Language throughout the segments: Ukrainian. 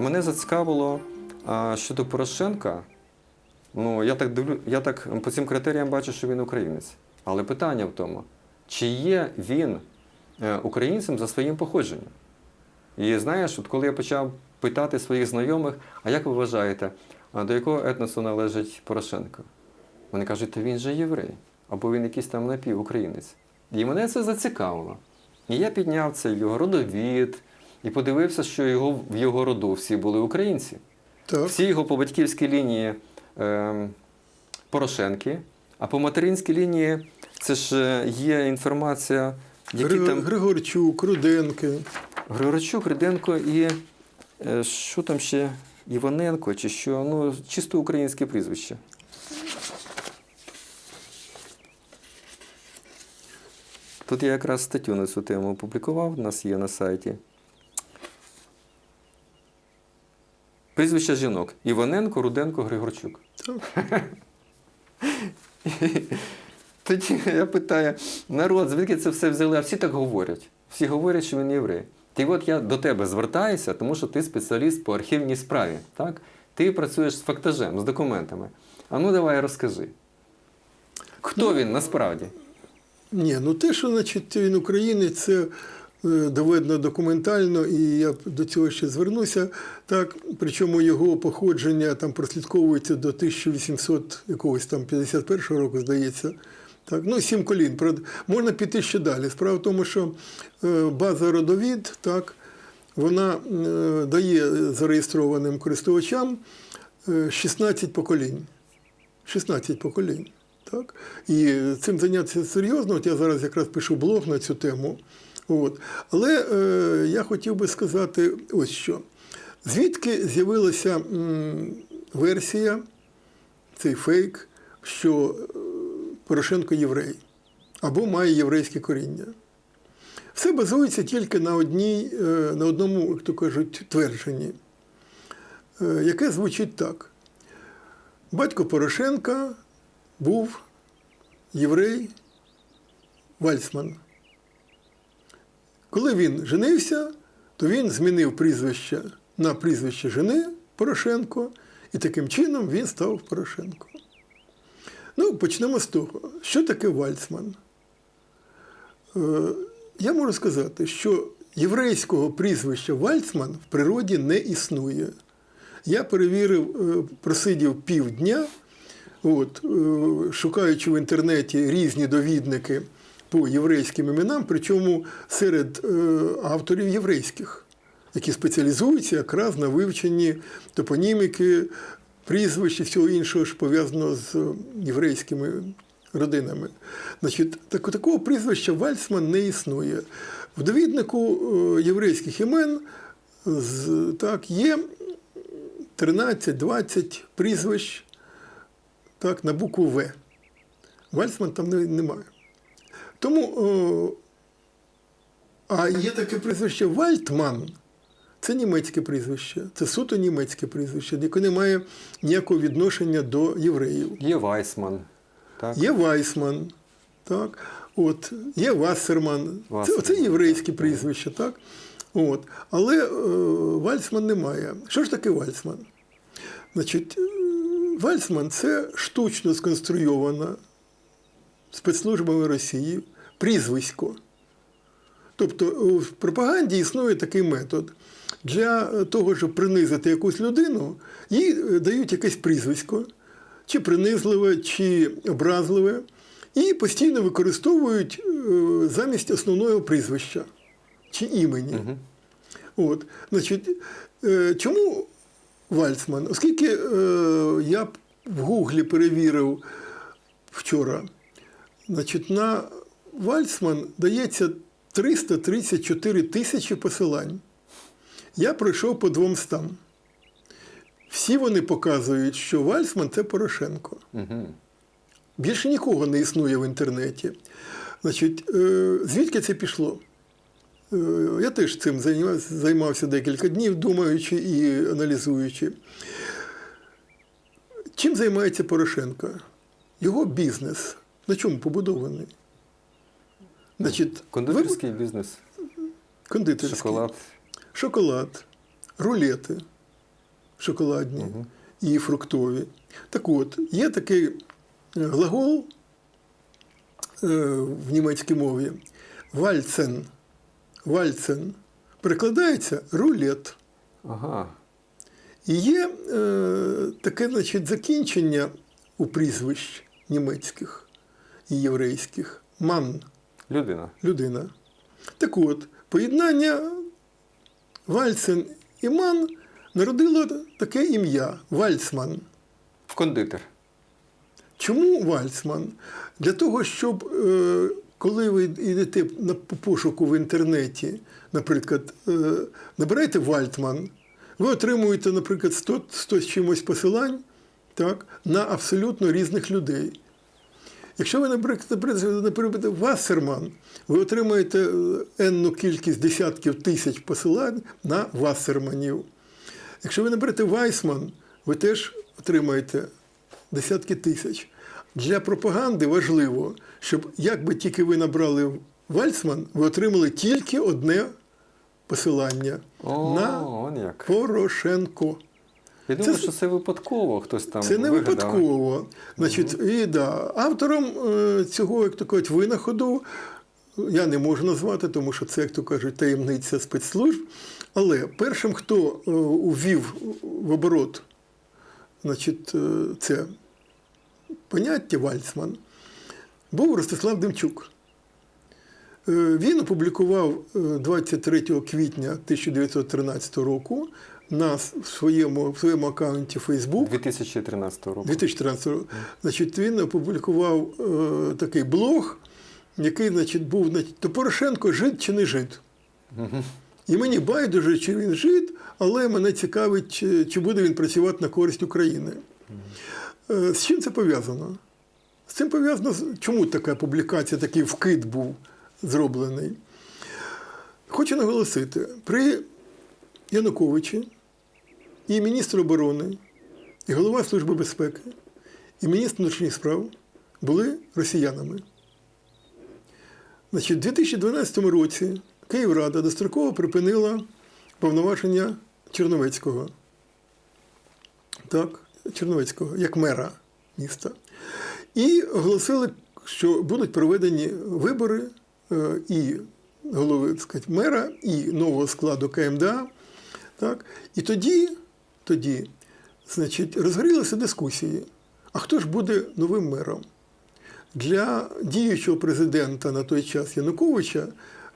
Мене зацікавило щодо Порошенка. Ну, я так дивлю, я так по цим критеріям бачу, що він українець. Але питання в тому, чи є він е, українцем за своїм походженням? І знаєш, от коли я почав питати своїх знайомих, а як ви вважаєте, до якого етносу належить Порошенко? Вони кажуть, та він же єврей, або він якийсь там напівукраїнець. І мене це зацікавило. І я підняв цей його родовід і подивився, що його, в його роду всі були українці. Так. Всі його по батьківській лінії е, Порошенки, а по материнській лінії це ж е, є інформація, які Гри- там Григорчук, Руденки. Григорчук, Риденко і е, що там ще Іваненко, чи що, ну, чисто українське прізвище. Тут я якраз статтю на цю тему опублікував, у нас є на сайті. Прізвища жінок. Іваненко, Руденко, Григорчук. Тоді я питаю, народ, звідки це все взяли? А всі так говорять. Всі говорять, що він єврей. І от я до тебе звертаюся, тому що ти спеціаліст по архівній справі. Так? Ти працюєш з фактажем, з документами. А ну давай розкажи. Хто він насправді? Ні, ну те, що значить, він українець, це доведено документально, і я до цього ще звернуся. Так, причому його походження там прослідковується до 1800 якогось там 51 року, здається. Так, ну, сім колін. Можна піти ще далі. Справа в тому, що е, база родовід, так, вона е, дає зареєстрованим користувачам е, 16 поколінь. 16 поколінь. Так? І цим зайнятися серйозно. От я зараз якраз пишу блог на цю тему. От. Але е, я хотів би сказати ось що. Звідки з'явилася м, версія, цей фейк, що е, Порошенко єврей або має єврейське коріння. Все базується тільки на, одній, е, на одному, як то кажуть, твердженні, е, яке звучить так. Батько Порошенка був єврей Вальцман. Коли він женився, то він змінив прізвище на прізвище жени Порошенко, і таким чином він став Порошенко. Ну, почнемо з того, що таке Вальцман. Е, Я можу сказати, що єврейського прізвища Вальцман в природі не існує. Я перевірив, е, просидів півдня, от, е, шукаючи в інтернеті різні довідники по єврейським іменам, причому серед е, авторів єврейських, які спеціалізуються якраз на вивченні топоніміки, прізвищ і всього іншого, що пов'язано з єврейськими родинами. Значить, так, такого прізвища Вальцман не існує. В довіднику е, єврейських імен так, є 13-20 прізвищ так, на букву В. Вальцман там немає. Тому, о, а є таке прізвище Вальтман. Це німецьке прізвище, це суто німецьке прізвище, яке не має ніякого відношення до євреїв. Є Вайсман. Так? Є Вайсман, так? От, є Вассерман. Це, Вассерман, це єврейське прізвище, так? От. Але е, Вальцман немає. Що ж таке Вальцман? Значить, е, Вальцман це штучно сконструйована спецслужбами Росії прізвисько. Тобто в пропаганді існує такий метод. Для того, щоб принизити якусь людину, їй е, дають якесь прізвисько, чи принизливе, чи образливе, і постійно використовують е, замість основного прізвища чи імені. Мгм. От, значить, е, чому Вальцман? Оскільки я в Гуглі перевірив вчора, значить, на Вальцман дається 334 тисячі посилань. Я пройшов по 200. Всі вони показують, що Вальцман це Порошенко. Угу. Більше нікого не існує в інтернеті. Значить, е, звідки це пішло? Е, Я теж цим займався, займався декілька днів, думаючи і аналізуючи. Чим займається Порошенко? Його бізнес. На чому побудований? Значить, Кондитерський бізнес, кондитерський. шоколад. шоколад, рулети. шоколадні і фруктові. Так от, є такий е, глагол е, в німецькій мові вальцен. Вальцен перекладається рулет. Ага. І є е, таке значить, закінчення у прізвищ німецьких єврейських ман Людина. людина. Так от, поєднання Вальцен і Ман народило таке ім'я Вальцман. Кондитер. Чому Вальцман? Для того, щоб е, коли ви йдете на пошуку в інтернеті, наприклад, е, набираєте Вальтман, ви отримуєте, наприклад, 100, 100 з чимось посилань так, на абсолютно різних людей. Якщо ви, наприклад, наприклад, Вассерман, ви отримаєте е, енну кількість десятків тисяч посилань на Вассерманів. Якщо ви наберете Вайсман, ви теж отримаєте десятки тисяч. Для пропаганди важливо, щоб як би тільки ви набрали Вальцман, ви отримали тільки одне посилання О, на. Порошенко. Я думаю, Це- що це випадково хтось там. Це не вигадав. випадково. Значить, і, да, автором е, цього, як то кажуть, винаходу я не можу назвати, тому що це, як то кажуть, таємниця спецслужб. Але першим, хто е, увів в оборот значить, е, це поняття Вальцман, був Ростислав Демчук. Він опублікував е, 23 квітня 1913 року на своєму, в своєму аккаунті Facebook 2013 року. 2013 року. Значить, він опублікував е, такий блог, який значить, був значить, то Порошенко жид чи не жид. І мені байдуже, чи він жид, але мене цікавить, чи, чи буде він працювати на користь України. Е, з чим це пов'язано? З цим пов'язано, чому така публікація, такий вкид був зроблений. Хочу наголосити, при Януковичі і міністр оборони, і голова Служби безпеки, і міністр внутрішніх справ були росіянами. Значить, у 2012 році Київрада достроково припинила повноваження Черновецького. Так, Черновецького, як мера міста. І оголосили, що будуть проведені вибори е, і голови так сказати, мера, і нового складу КМДА. Так? І тоді, тоді значить, розгорілися дискусії. А хто ж буде новим мером? Для діючого президента на той час Януковича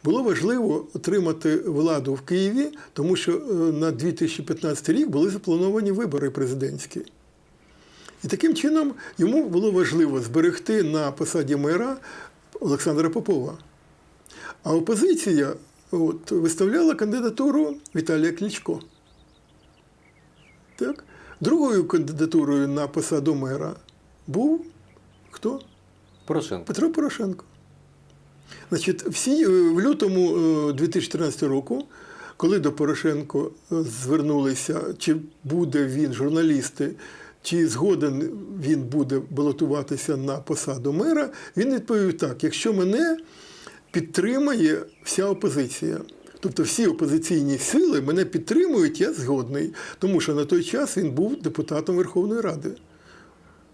було важливо отримати владу в Києві, тому що е, на 2015 рік були заплановані вибори президентські. І таким чином йому було важливо зберегти на посаді мера Олександра Попова. А опозиція от, виставляла кандидатуру Віталія Кличко. Так? Другою кандидатурою на посаду мера був хто? Порошенко. Петро Порошенко. Значить, всі е, в лютому е, 2014 року, коли до Порошенко е, звернулися, чи буде він журналісти, чи згоден він буде балотуватися на посаду мера, він відповів так: якщо мене підтримає вся опозиція. Тобто всі опозиційні сили мене підтримують, я згодний, тому що на той час він був депутатом Верховної Ради.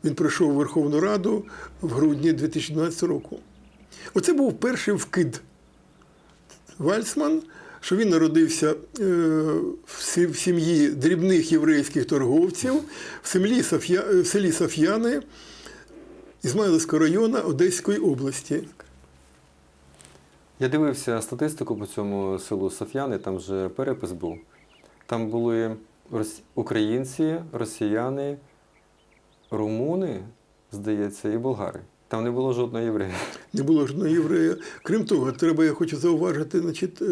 Він прийшов у Верховну Раду в грудні 2012 року. Оце був перший вкид Вальцман, що він народився е, в сім'ї дрібних єврейських торговців в селі, селі Соф'яни Ізмайлівського району Одеської області. Я дивився статистику по цьому селу Соф'яни, там вже перепис був. Там були українці, росіяни, румуни, здається, і болгари. Там не було жодного єврея. Не було жодного єврея. Крім того, треба, я хочу зауважити, значить, е,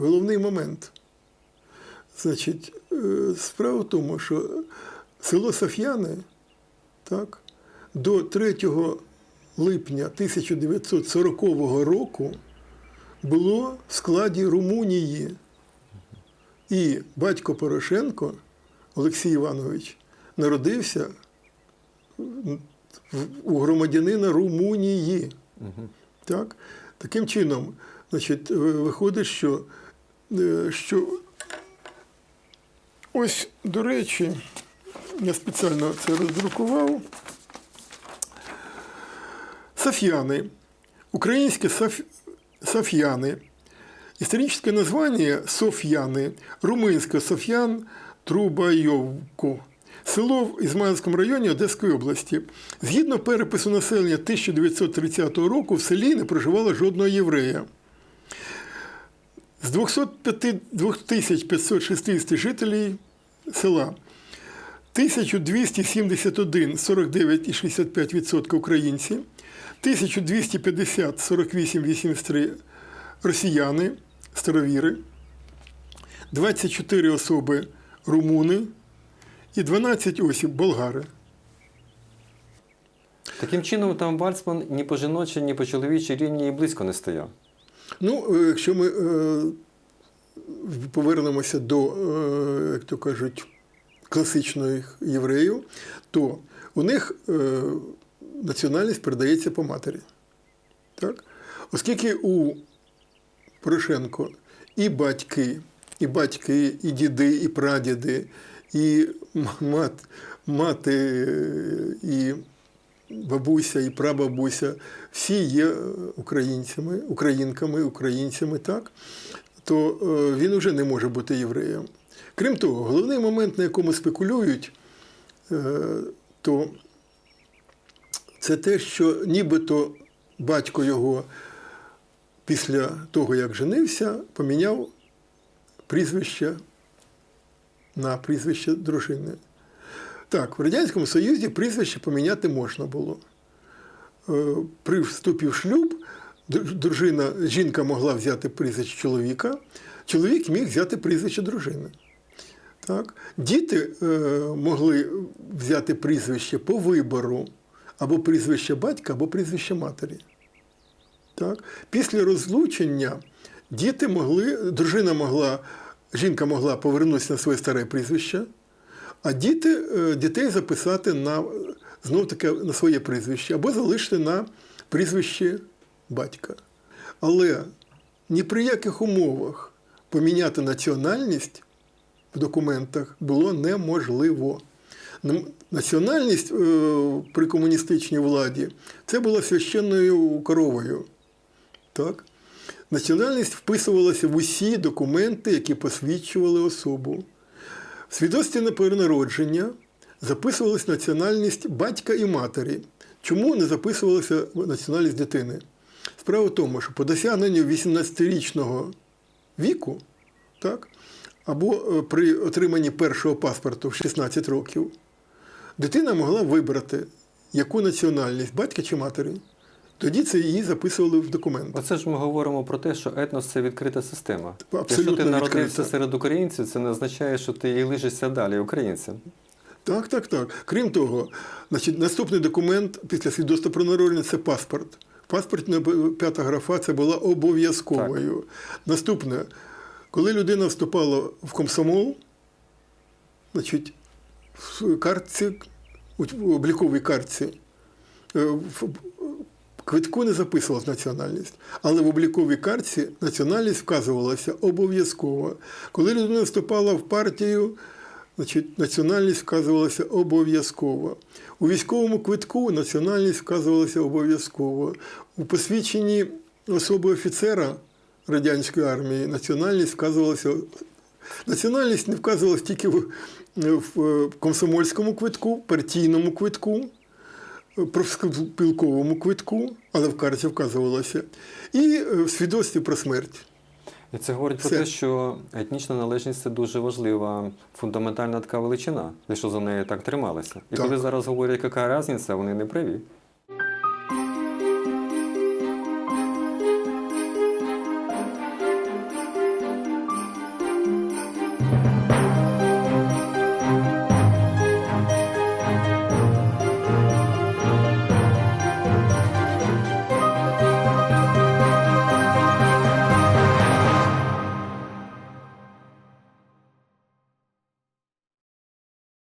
головний момент. Значить, е, справа в тому, що село Соф'яни так, до 3 липня 1940 року було в складі Румунії. І батько Порошенко, Олексій Іванович, народився у громадянина Румунії. Так? Таким чином, значить, виходить, що, е, що Ось, до речі, я спеціально це роздрукував. Софьяны. Украинские соф... софьяны. Историческое название Софьяны. Румынське Софьян Трубайовку. Село в Ізмаїльському районі Одеської області. Згідно перепису населення 1930 року в селі не проживало жодного єврея. З 205 2560 жителів села 1271 49,65% українці, 1250 48,83 росіяни, старовіри, 24 особи румуни і 12 осіб болгари. Таким чином, там Вальцман ні по жіночій, ні по чоловічій рівні і близько не стояв. Ну, е, якщо ми е, повернемося до, е, як то кажуть, класичних євреїв, то у них національність передається по матері. Так? Оскільки у Порошенко і батьки, і батьки, і діди, і прадіди, і мат, мати, і бабуся, і прабабуся, всі є українцями, українками, українцями, так, то е, він вже не може бути євреєм. Крім того, головний момент, на якому спекулюють, е, то це те, що нібито батько його після того, як женився, поміняв прізвище на прізвище дружини. Так, в Радянському Союзі прізвище поміняти можна було. Е, При вступі в шлюб дружина, жінка могла взяти прізвище чоловіка, чоловік міг взяти прізвище дружини. Так? Діти е, могли взяти прізвище по вибору або прізвище батька, або прізвище матері. Так? Після розлучення діти могли, дружина могла, жінка могла повернутися на своє старе прізвище, а діти, е, дітей записати на, знов таки на своє прізвище або залишити на прізвище батька. Але ні при яких умовах поміняти національність в документах було неможливо. Національність е, при комуністичній владі це була священною коровою. Так? Національність вписувалася в усі документи, які посвідчували особу. В свідоцтві на перенародження записувалась національність батька і матері. Чому не записувалася національність дитини? Справа в тому, що по досягненню 18-річного віку, так, або е, при отриманні першого паспорту в 16 років, дитина могла вибрати, яку національність батька чи матері. Тоді це її записували в документ. Оце ж ми говоримо про те, що етнос це відкрита система. Якщо Абсолютно ти народився відкрита. серед українців, це не означає, що ти і лишишся далі українцем. Так, так, так. Крім того, значить, наступний документ після свідоцтва про народження це паспорт. Паспортна п'ята графа це була обов'язковою. Наступне, коли людина вступала в комсомол, значить, в картці, у обліковій картці, е, квитку не записувалась національність, але в обліковій картці національність вказувалася обов'язково. Коли людина вступала в партію, значить, національність вказувалася обов'язково. У військовому квитку національність вказувалася обов'язково. У посвідченні особи офіцера радянської армії національність вказувалася. Національність не вказувалась тільки в, в комсомольському квитку, партійному квитку, профспілковому квитку, але в карті вказувалося, і е, в свідоцтві про смерть. І це говорить про те, що етнічна належність це дуже важлива, фундаментальна така величина, якщо за неї так трималися. І Так. коли зараз говорять, яка різниця, вони не праві.